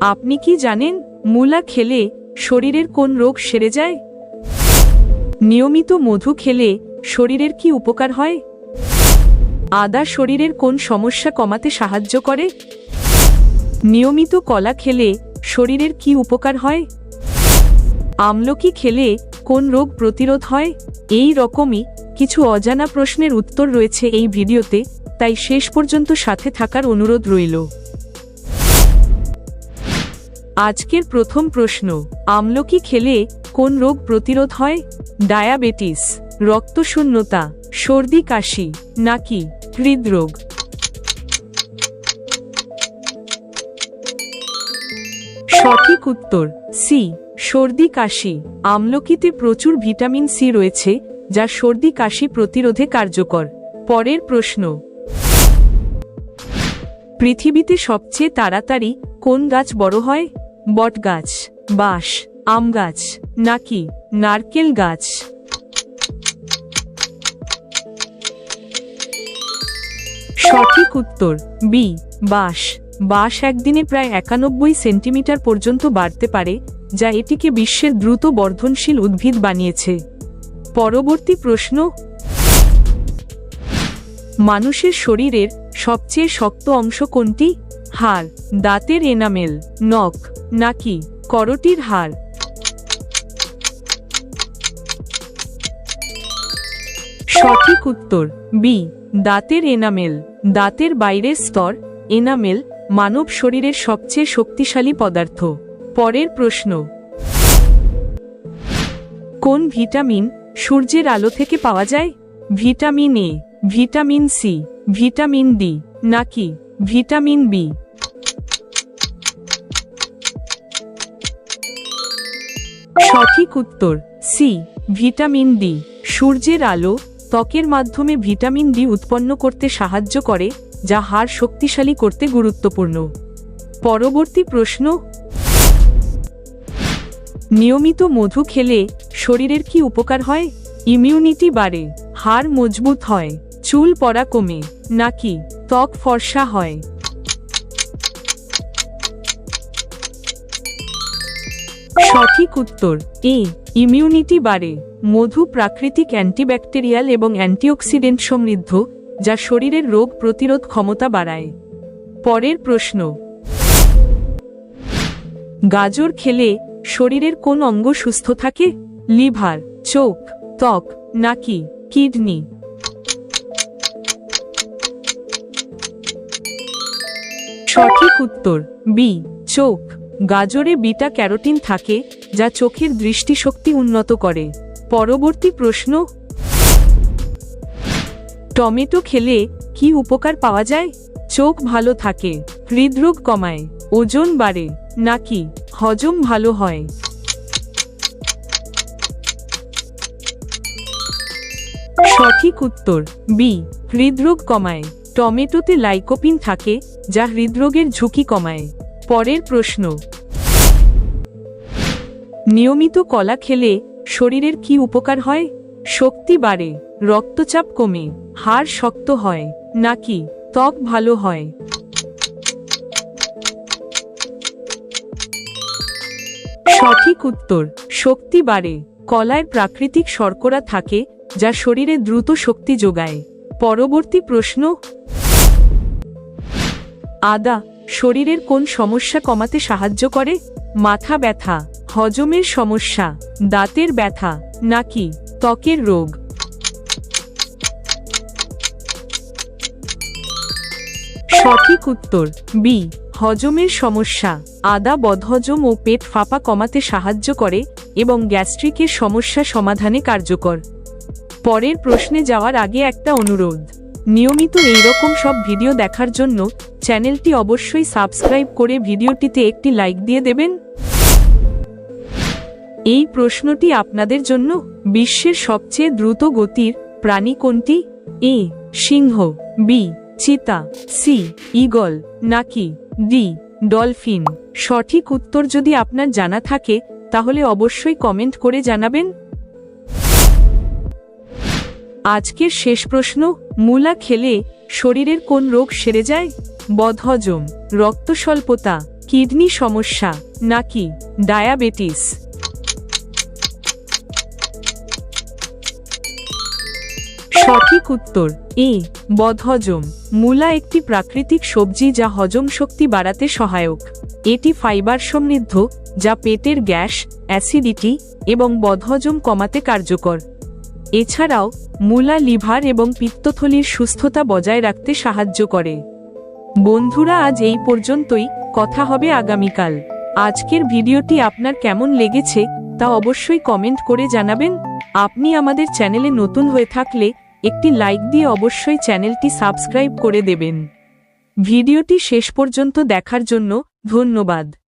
আপনি কি জানেন মূলা খেলে শরীরের কোন রোগ সেরে যায়? নিয়মিত মধু খেলে শরীরের কি উপকার হয়? আদা শরীরের কোন সমস্যা কমাতে সাহায্য করে? নিয়মিত কলা খেলে শরীরের কি উপকার হয়? আমলকি খেলে কোন রোগ প্রতিরোধ হয়? এই রকমই কিছু অজানা প্রশ্নের উত্তর রয়েছে এই ভিডিওতে, তাই শেষ পর্যন্ত সাথে থাকার অনুরোধ রইল। আজকের প্রথম প্রশ্ন, আমলকি খেলে কোন রোগ প্রতিরোধ হয়? ডায়াবেটিস, রক্তশূন্যতা, সর্দি কাশি, নাকি হৃদরোগ? সঠিক উত্তর, সি, সর্দি কাশি। আমলকিতে প্রচুর ভিটামিন সি রয়েছে, যা সর্দি কাশি প্রতিরোধে কার্যকর। পরের প্রশ্ন, পৃথিবীতে সবচেয়ে তাড়াতাড়ি কোন গাছ বড় হয়? বটগাছ, বাঁশ আম গাছ নাকি নারকেল গাছ? সঠিক উত্তর বি বাঁশ। বাঁশ একদিনে প্রায় একানব্বই সেন্টিমিটার পর্যন্ত বাড়তে পারে, যা এটিকে বিশ্বের দ্রুত বর্ধনশীল উদ্ভিদ বানিয়েছে। পরবর্তী প্রশ্ন, মানুষের শরীরের সবচেয়ে শক্ত অংশ কোনটি? হাড়, দাঁতের এনামেল, নখ নাকি করটির হার? সঠিক উত্তর বি দাঁতের এনামেল। দাঁতের বাইরের স্তর, এনামেল, মানব শরীরের সবচেয়ে শক্তিশালী পদার্থ। পরের প্রশ্ন। কোন ভিটামিন সূর্যের আলো থেকে পাওয়া যায়? Vitamin A vitamin C vitamin D নাকি ভিটামিন বি সঠিক উত্তর সি ভিটামিন ডি সূর্যের আলো, ত্বকের মাধ্যমে ভিটামিন ডি উৎপন্ন করতে সাহায্য করে, যা হাড় শক্তিশালী করতে গুরুত্বপূর্ণ। পরবর্তী প্রশ্ন। নিয়মিত মধু খেলে শরীরের কি উপকার হয়? ইমিউনিটি বাড়ে, হাড় মজবুত হয়, চুল পড়া কমে, নাকি ত্বক ফর্সা হয়? সঠিক উত্তর, এ ইমিউনিটি বাড়ে, মধু প্রাকৃতিক অ্যান্টিব্যাকটেরিয়াল এবং অ্যান্টিঅক্সিডেন্ট সমৃদ্ধ, যা শরীরের রোগ প্রতিরোধ ক্ষমতা বাড়ায়। পরের প্রশ্ন। গাজর খেলে শরীরের কোন অঙ্গ সুস্থ থাকে? লিভার, চোখ, ত্বক, নাকি কিডনি? সঠিক উত্তর, বি, চোখ। গাজরে বিটা ক্যারোটিন থাকে, যা চোখের দৃষ্টিশক্তি উন্নত করে। পরবর্তী প্রশ্ন, টমেটো খেলে কি উপকার পাওয়া যায়? চোখ ভালো থাকে, হৃদরোগ কমায়, ওজন বাড়ে, নাকি হজম ভালো হয়? সঠিক উত্তর, বি, হৃদরোগ কমায়। টমেটোতে লাইকোপিন থাকে, যা হৃদরোগের ঝুঁকি কমায়। পরের প্রশ্ন। নিয়মিত কলা খেলে শরীরের কি উপকার হয়? শক্তি বাড়ে, রক্তচাপ কমে, হাড় শক্ত হয়, নাকি ত্বক ভালো হয়? সঠিক উত্তর, শক্তি বাড়ে, কলায় প্রাকৃতিক শর্করা থাকে যা শরীরে দ্রুত শক্তি যোগায়। পরবর্তী প্রশ্ন। আদা শরীরের কোন সমস্যা কমাতে সাহায্য করে? মাথা ব্যথা, হজমের সমস্যা, দাঁতের ব্যথা, নাকি ত্বকের রোগ? সঠিক উত্তর, বি, হজমের সমস্যা, আদা, বদহজম ও পেট ফাঁপা কমাতে সাহায্য করে এবং গ্যাস্ট্রিকের সমস্যা সমাধানে কার্যকর। পরের প্রশ্নে যাওয়ার আগে একটা অনুরোধ। নিয়মিত এইরকম সব ভিডিও দেখার জন্য চ্যানেলটি অবশ্যই সাবস্ক্রাইব করে ভিডিওটিতে একটি লাইক দিয়ে দেবেন। এই প্রশ্নটি আপনাদের জন্য বিশ্বের সবচেয়ে দ্রুত গতির প্রাণী কোনটি? এ, সিংহ, বি, চিতা, সি, ঈগল, নাকি ডি, ডলফিন? সঠিক উত্তর যদি আপনার জানা থাকে, তাহলে অবশ্যই কমেন্ট করে জানাবেন। আজকের শেষ প্রশ্ন, মূলা খেলে শরীরের কোন রোগ সেরে যায়? বদহজম রক্ত স্বল্পতা কিডনি সমস্যা, নাকি ডায়াবেটিস? সঠিক উত্তর, এ, বদহজম। মূলা একটি প্রাকৃতিক সবজি যা হজম শক্তি বাড়াতে সহায়ক। এটি ফাইবার সমৃদ্ধ, যা পেটের গ্যাস, অ্যাসিডিটি এবং বদহজম কমাতে কার্যকর। এছাড়াও, মূলা, লিভার এবং পিত্তথলির সুস্থতা বজায় রাখতে সাহায্য করে। বন্ধুরা, আজ এই পর্যন্তই। কথা হবে আগামীকাল। আজকের ভিডিওটি আপনার কেমন লেগেছে তা অবশ্যই কমেন্ট করে জানাবেন। আপনি আমাদের চ্যানেলে নতুন হয়ে থাকলে একটি লাইক দিয়ে অবশ্যই চ্যানেলটি সাবস্ক্রাইব করে দেবেন। ভিডিওটি শেষ পর্যন্ত দেখার জন্য ধন্যবাদ।